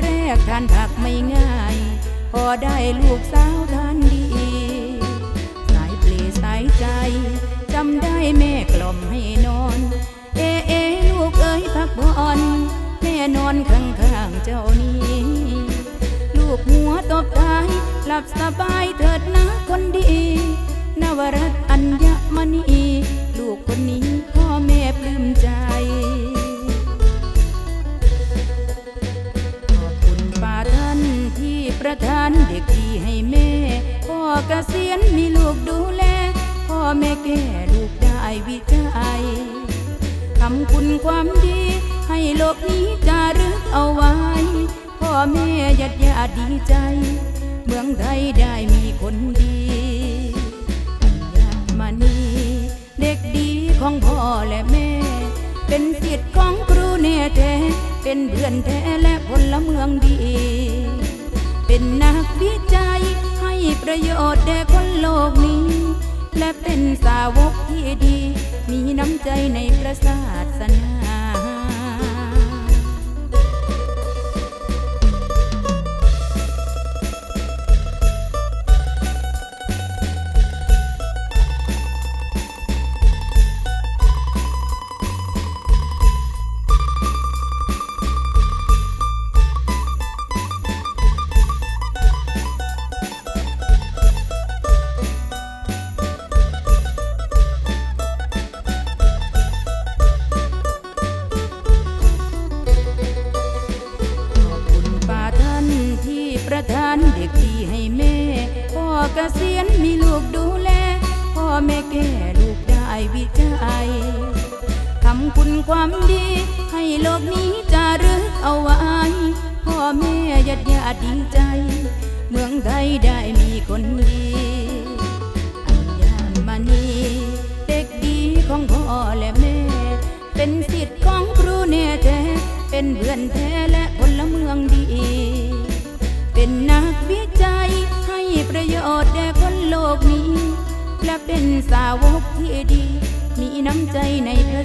แรกทานผักไม่ง่าย พอได้ลูกสาวทานดี สายเปลสายใจ จำได้แม่กล่อมให้นอน เอเอลูกเอ้ยพักผ่อนแม่นอนข้างๆเจ้านี้ ลูกหัวตบท้ายหลับสบายเถิดนะคนดี นวรัตน์อัญญมณี ลูกคนนี้พ่อแม่ปลื้มใจ ประทานเด็กดีให้แม่ พ่อเกษียณมีลูกดูแล พ่อแม่แก่ลูกได้วิจัยทำคุณความดี ให้โลกนี้จารึกเอาไว้ พ่อแม่ญาติญาติดีใจ เมืองไทยได้มีคนดีอัญญมณีเด็กดีของพ่อและแม่ เป็นสิทธิ์ของครูแน่แท้ เป็นเพื่อนแท้และพล เป็นนักวิจัย ให้ประโยชน์แด่คนโลกนี้ และเป็นสาวกที่ดี มีน้ำใจในประสาทสนา พ่อเกษียณมีลูกดูแล พ่อแม่แก่ลูกได้วิจัยทำคุณความดี ให้โลกนี้จารึกเอาไว้ พ่อแม่ญาติญาติดีใจ เมืองไทยได้มีคนดีอัญญมณีเด็กดีของพ่อและแม่ เป็นสิทธิ์ของครูแน่แท้เป็นเพื่อนแท้และพลเมืองดี โลกนี้ และเป็นสาวกที่ดี มีน้ำใจในพระ